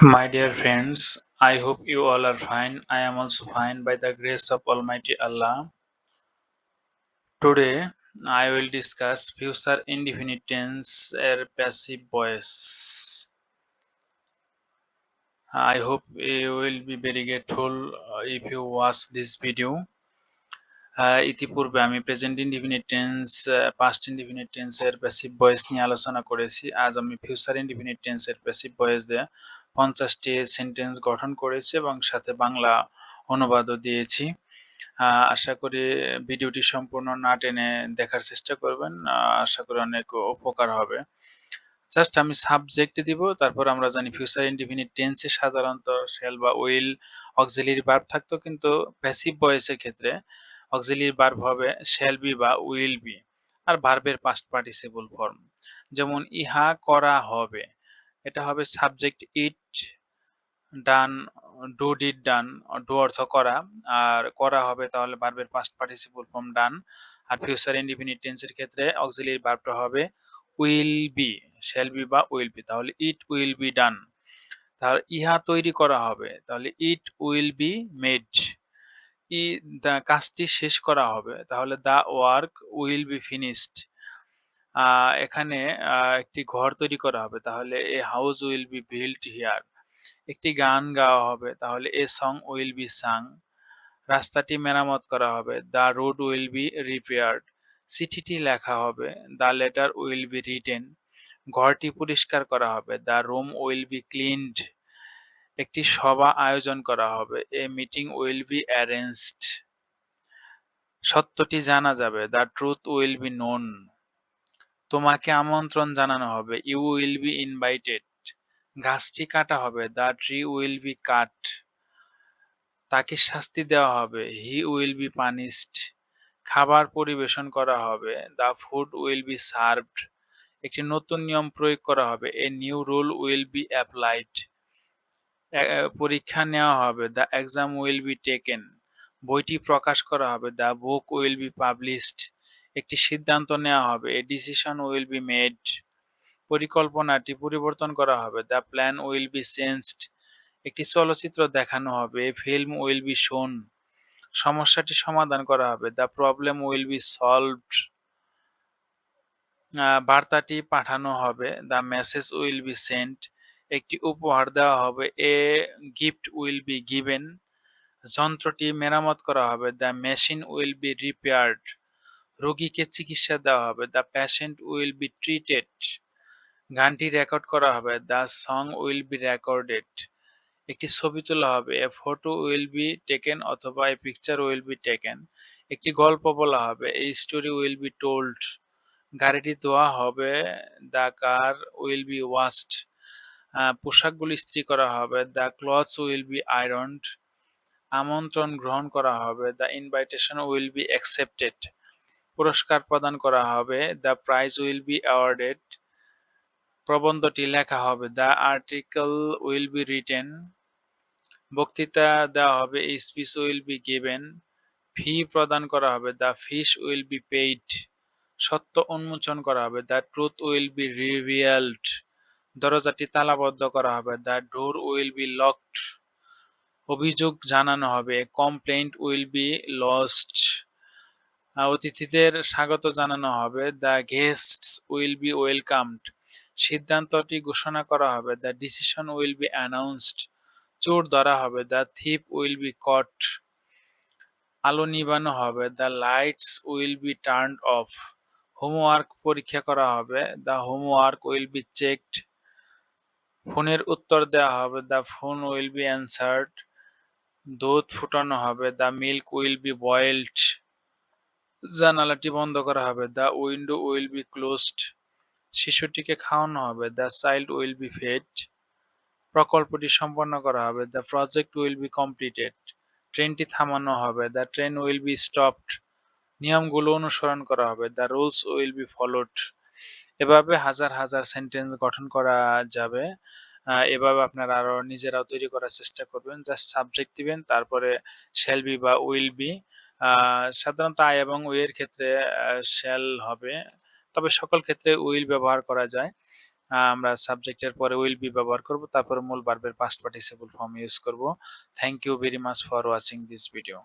My dear friends, I hope you all are fine. I am also fine by the grace of Almighty Allah. Today, I will discuss future indefinite tense or passive voice. I hope you will be very grateful uh, if you watch this video. ইতিপূর্বে আমি present indefinite tense past indefinite টেন্সের passive voice নিয়ে আলোচনা করেছি আজ আমি future indefinite টেন্সের passive voice দিয়ে পঞ্চাশটি সেন্টেন্স গঠন করেছি এবং সাথে বাংলা অনুবাদও দিয়েছি। আশা করি ভিডিওটি সম্পূর্ণ না টেনে দেখার চেষ্টা করবেন। আশা করি অনেক উপকার হবে। জাস্ট আমি সাবজেক্ট দিব, তারপর আমরা জানি ফিউচার ইনডিফিনিট টেন্সে সাধারণত শেল বা উইল অক্সিলিয়ারি ভার্ব থাকতো, কিন্তু প্যাসিভ ভয়েসের ক্ষেত্রে অক্সিলিয়ারি ভার্ব হবে শেল বি বা উইল বি আর ভার্বের পাস্ট পার্টিসিপল ফর্ম যেমন ইহা করা হবে। এটা হবে subject it done do did done do অর্থ করা। আর করা হবে তাহলে ভার্বের পাস্ট পার্টিসিপল ফর্ম ডান আর ফিউচার ইনডিফিনিট টেন্সের ক্ষেত্রে অক্সিলিয়ারি ভার্বটা হবে উইল বি শ্যাল বি বা উইল বি তাহলে ইট উইল বি ডান তাহলে ইহা তৈরি করা হবে। তাহলে ইট উইল বি মেড ই কাজটি শেষ করা হবে। তাহলে the work will be finished এখানে আহ, একটি ঘর তৈরি করা হবে। তাহলে a house will be build here একটি গান গাওয়া হবে। তাহলে a song will be sung রাস্তাটি মেরামত করা হবে। The road will be repaired চিঠিটি লেখা হবে। The letter will be written ঘরটি পরিষ্কার করা হবে। The room will be cleaned একটি সভা আয়োজন করা হবে। A meeting will be arranged সত্যটি জানা যাবে। The truth will be known তোমাকে আমন্ত্রণ জানানো হবে। ইউ উইল বি ইনভাইটেড গাছটি কাটা হবে। The tree will be cut তাকে শাস্তি দেওয়া হবে। হি উইল বি পানিশড খাবার পরিবেশন করা হবে। The food will be served একটি নতুন নিয়ম প্রয়োগ করা হবে। A new rule will be applied পরীক্ষা নেওয়া হবে। The exam will be taken বইটি প্রকাশ করা হবে। The book will be published একটি সিদ্ধান্ত নেওয়া হবে। A decision will be made পরিকল্পনাটি পরিবর্তন করা হবে। The plan will be changed একটি চলচ্চিত্র দেখানো হবে। ফিল্ম উইল বি শোন সমস্যাটি সমাধান করা হবে। The problem will be solved বার্তাটি পাঠানো হবে। The message will be sent একটি উপহার দেওয়া হবে। A gift will be given যন্ত্রটি মেরামত করা হবে। The machine will be repaired রোগীকে চিকিৎসা দেওয়া হবে। The patient will be treated গানটি রেকর্ড করা হবে। The song will be recorded একটি ছবি তোলা হবে। A photo will be taken অথবা a picture will be taken একটি গল্প বলা হবে। এই স্টোরি উইল বি টোল্ড গাড়িটি ধোয়া হবে। The car will be washed পোশাকগুলি ইস্ত্রি করা হবে। The clothes will be ironed আমন্ত্রণ গ্রহণ করা হবে। The invitation will be accepted পুরস্কার প্রদান করা হবে। The prize will be awarded প্রবন্ধটি লেখা হবে। The article will be written বক্তৃতা দেওয়া হবে। Speech will be given fee প্রদান করা হবে। The fish will be paid সত্য উন্মোচন করা হবে। The truth will be revealed দরজাটি তালাবদ্ধ করা হবে। The door will be locked অভিযোগ জানানো হবে। কমপ্লেন্ট উইল বি লস্ট অতিথিদের স্বাগত জানানো হবে। The guest will be welcomed সিদ্ধান্তটি ঘোষণা করা হবে। The decision will be announced চোর ধরা হবে। The thief will be caught আলো নিবানো হবে। The lights will be turn off homework পরীক্ষা করা হবে। The homework will be checked ফোনের উত্তর দেওয়া হবে। The phone will be answered দুধ ফুটানো হবে। The milk will be boiled জানালাটি বন্ধ করা হবে। The window will be closed শিশুটিকে খাওয়ানো হবে। The child will be fed প্রকল্পটি সম্পন্ন করা হবে। The project will be completed ট্রেনটি থামানো হবে। The train will be stopped নিয়মগুলো অনুসরণ করা হবে। The rules will be followed এভাবে হাজার হাজার সেন্টেন্স গঠন করা যাবে। এভাবে আপনারা আরও নিজেরাও তৈরি করার চেষ্টা করবেন। জাস্ট সাবজেক্ট দিবেন, তারপরে শ্যাল বি বা উইল বি সাধারণত আই এবং উই এর ক্ষেত্রে শ্যাল হবে। তবে সকল ক্ষেত্রে উইল ব্যবহার করা যায়। আমরা সাবজেক্টের পরে উইল বি ব্যবহার করব, তারপর মূল বার্বের পাস্ট পার্টিসিপল ফর্ম ইউজ করব। Thank you very much for watching this video